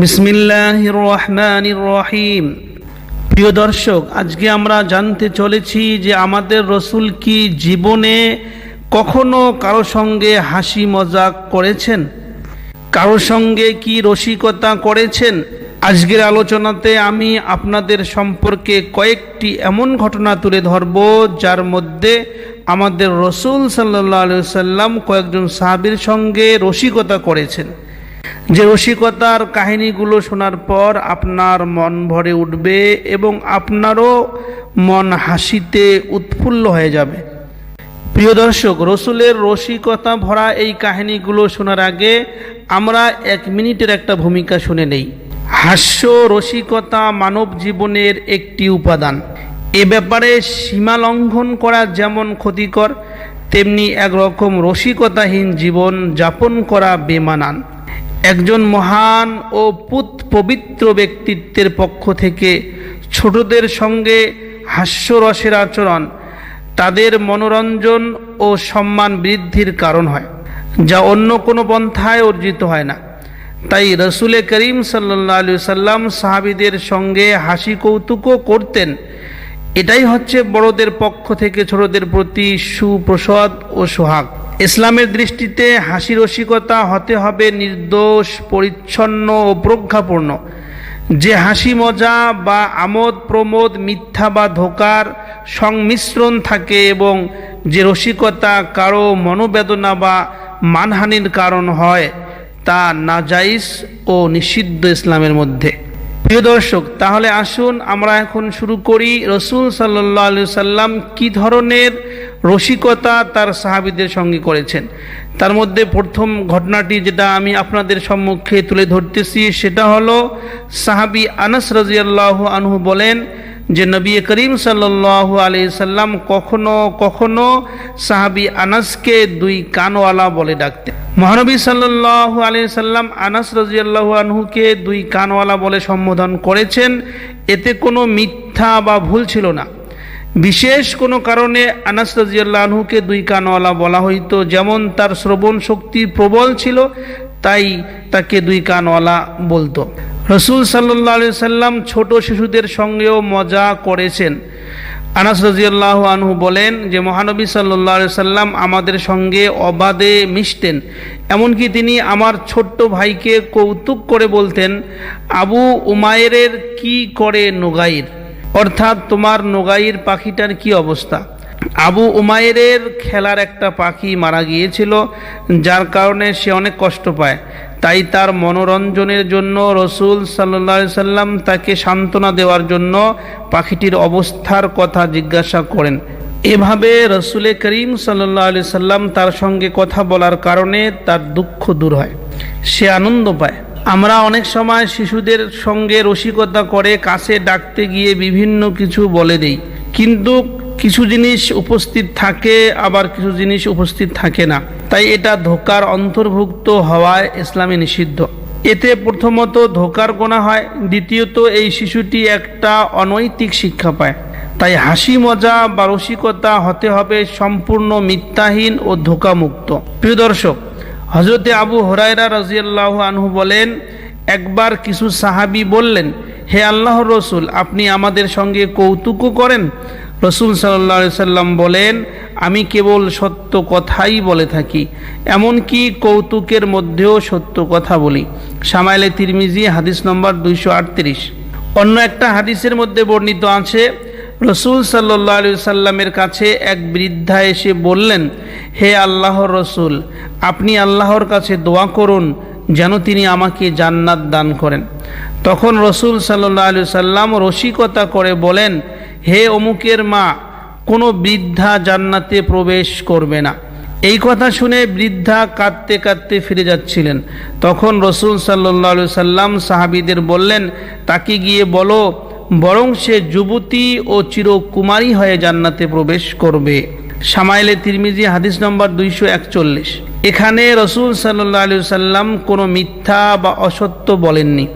বিসমিল্লাহির রহমানির রহিম প্রিয় দর্শক, আজকে আমরা জানতে চলেছি যে আমাদের রসুল কি জীবনে কখনো কারও সঙ্গে হাসি মজাক করেছেন? কারও সঙ্গে কি রসিকতা করেছেন? আজকের আলোচনাতে আমি আপনাদের সম্পর্কে কয়েকটি এমন ঘটনা তুলে ধরব, যার মধ্যে আমাদের রসুল সাল্লাহ সাল্লাম কয়েকজন সাহাবির সঙ্গে রসিকতা করেছেন। যে রসিকতার কাহিনীগুলো শোনার পর আপনার মন ভরে উঠবে এবং আপনারও মন হাসিতে উৎফুল্ল হয়ে যাবে। প্রিয় দর্শক, রসুলের রসিকতা ভরা এই কাহিনীগুলো শোনার আগে আমরা এক মিনিটের একটা ভূমিকা শুনে নেই। হাস্য রসিকতা মানব জীবনের একটি উপাদান। এ ব্যাপারে সীমা লঙ্ঘন করা যেমন ক্ষতিকর, তেমনি একরকম রসিকতাহীন জীবন যাপন করা বেমানান। একজন মহান ও পুত পবিত্র ব্যক্তিত্বের পক্ষ থেকে ছোটদের সঙ্গে হাস্যরসের আচরণ তাদের মনোরঞ্জন ও সম্মান বৃদ্ধির কারণ হয়, যা অন্য কোনো পন্থায় অর্জিত হয় না। তাই রসুলে করিম সাল্লা আলু সাল্লাম সাহাবিদের সঙ্গে হাসি কৌতুকও করতেন। এটাই হচ্ছে বড়দের পক্ষ থেকে ছোটদের প্রতি সুপ্রসাদ ও সোহাগ। ইসলামের দৃষ্টিতে হাসি রসিকতা হতে হবে নির্দোষ, পরিচ্ছন্ন ও প্রজ্ঞাপূর্ণ। যে হাসি মজা বা আমোদ, প্রমোদ, মিথ্যা বা ধোকার সংমিশ্রণ থাকে এবং যে রসিকতা কারও মনোবেদনা বা মানহানির কারণ হয়, তা নাজাইজ ও নিষিদ্ধ ইসলামের মধ্যে। প্রিয় দর্শক, তাহলে আসুন আমরা এখন শুরু করি রসুল সাল্লাহ আলু সাল্লাম কী ধরনের রসিকতা তার সাহাবিদের সঙ্গে করেছেন। তার মধ্যে প্রথম ঘটনাটি যেটা আমি আপনাদের সম্মুখে তুলে ধরতেছি, সেটা হলো সাহাবি আনাস রাজিয়াল্লাহ আনহু বলেন যে নবী করিম সাল্লাহ আলি সাল্লাম কখনো কখনো সাহাবি আনাসকে দুই কানওয়ালা বলে ডাকতেন। মহানবী সাল্লাহ আলি সাল্লাম আনাস রাজিয়াল্লাহ আনহুকে দুই কানওয়ালা বলে সম্বোধন করেছেন। এতে কোনো মিথ্যা বা ভুল ছিল না। বিশেষ কোনো কারণে আনাস রাজিয়াল্লাহ আনহুকে দুই কানওয়ালা বলা হইতো, যেমন তার শ্রবণ শক্তি প্রবল ছিল, তাই তাকে দুই কানওয়ালা বলতো। রসুল সাল্লাহ সাল্লাম ছোট শিশুদের সঙ্গেও মজা করেছেন। আনাস রাজিয়াল্লাহ আনহু বলেন যে, মহানবী সাল্লাহ সাল্লাম আমাদের সঙ্গে অবাধে মিশতেন। এমনকি তিনি আমার ছোট্ট ভাইকে কৌতুক করে বলতেন, আবু উমায়ের কি করে নোগাইর? অর্থাৎ তোমার নোগাইর পাখিটার কি অবস্থা? আবু উমায়ের খেলার একটা পাখি মারা গিয়েছিল, যার কারণে সে অনেক কষ্ট পায়। তাই তার মনোরঞ্জনের জন্য রসুল সাল্লা সাল্লাম তাকে সান্ত্বনা দেওয়ার জন্য পাখিটির অবস্থার কথা জিজ্ঞাসা করেন। এভাবে রসুলে করিম সাল্লাহ আলি সাল্লাম তার সঙ্গে কথা বলার কারণে তার দুঃখ দূর হয়। সে আনন্দ পায়। আমরা অনেক সময় শিশুদের সঙ্গে রসিকতা করে কাছে ডাকতে গিয়ে বিভিন্ন কিছু বলে দেই। কিন্তু কিছু জিনিস উপস্থিত থাকে, আবার কিছু জিনিস উপস্থিত থাকে না। তাই এটা ধোকার অন্তর্ভুক্ত হওয়ায় ইসলামে নিষিদ্ধ। এতে প্রথমত ধোকার গোনা হয়, দ্বিতীয়ত এই শিশুটি একটা অনৈতিক শিক্ষা পায়। তাই হাসি, মজা বা রসিকতা হতে হবে সম্পূর্ণ মিথ্যাহীন ও ধোকামুক্ত। প্রিয় দর্শক হজরতে আবু হরাইরা রাজিয়াল্লাহ আনহু বলেন, একবার কিছু সাহাবি বললেন, হে আল্লাহর রসুল, আপনি আমাদের সঙ্গে কৌতুকও করেন? রসুল সাল্লা সাল্লাম বলেন, আমি কেবল সত্য কথাই বলে থাকি, এমনকি কৌতুকের মধ্যেও সত্য কথা বলি। সামাইলে তিরমিজি, হাদিস নম্বর দুইশো আটত্রিশ। অন্য একটা হাদিসের মধ্যে বর্ণিত আছে, রসুল সাল্লাহ আলি সাল্লামের কাছে এক বৃদ্ধা এসে বললেন, হে আল্লাহর রসুল, আপনি আল্লাহর কাছে দোয়া করুন যেন তিনি আমাকে জান্নাত দান করেন। তখন রসুল সাল্লাহ আলু সাল্লাম রসিকতা করে বলেন হে অমুকের মা, কোনো বৃদ্ধা জান্নাতে প্রবেশ করবে না। এই কথা শুনে বৃদ্ধা কাঁদতে কাঁদতে ফিরে যাচ্ছিলেন। তখন রসুল সাল্লাহ সাল্লাম সাহাবিদের বললেন, তাকে গিয়ে বলো, বরং সে যুবতী ও চিরকুমারী হয়ে জান্নাতে প্রবেশ করবে। সামাইলে তিরমিজি, হাদিস নম্বর দুইশো একচল্লিশ। এখানে রসুল সাল্লাহ সাল্লাম কোনো মিথ্যা বা অসত্য বলেননি।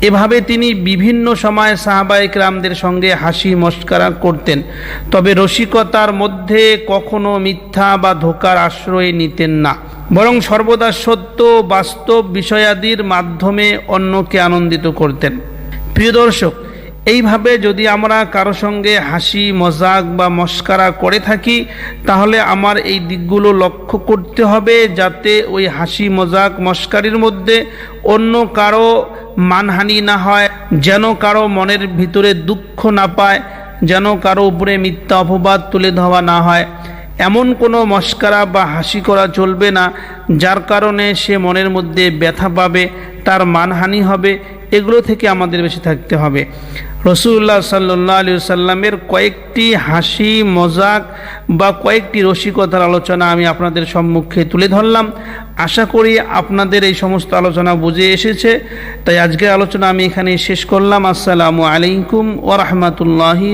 এভাবে তিনি বিভিন্ন সময় সাহাবায়ক রামদের সঙ্গে হাসি মস্কারা করতেন। তবে রসিকতার মধ্যে কখনো মিথ্যা বা ধোকার আশ্রয় নিতেন না। বরং সর্বদা সত্য, বাস্তব বিষয়াদির মাধ্যমে অন্যকে আনন্দিত করতেন। প্রিয় দর্শক এইভাবে যদি আমরা কারও সঙ্গে হাসি, মজাক বা মস্কারা করে থাকি, তাহলে আমার এই দিকগুলো লক্ষ্য করতে হবে যাতে ওই হাসি, মজাক, মস্কারির মধ্যে অন্য কারও মানহানি না হয়, যেন কারও মনের ভিতরে দুঃখ না পায়, যেন কারও উপরে মিথ্যা অপবাদ তুলে ধরা না হয়। এমন কোনো মস্কারা বা হাসি করা চলবে না, যার কারণে সে মনের মধ্যে ব্যথা পাবে, তার মানহানি হবে এগুলো থেকে আমাদের বেশি থাকতে হবে। রসুল্লাহ সাল্লাহ আলী সাল্লামের কয়েকটি হাসি, মজাক বা কয়েকটি রসিকতার আলোচনা আমি আপনাদের সম্মুখে তুলে ধরলাম। আশা করি আপনাদের এই সমস্ত আলোচনা বুঝে এসেছে। তাই আজকের আলোচনা আমি এখানে শেষ করলাম। আসসালামু আলাইকুম ওরহমতুল্লাহি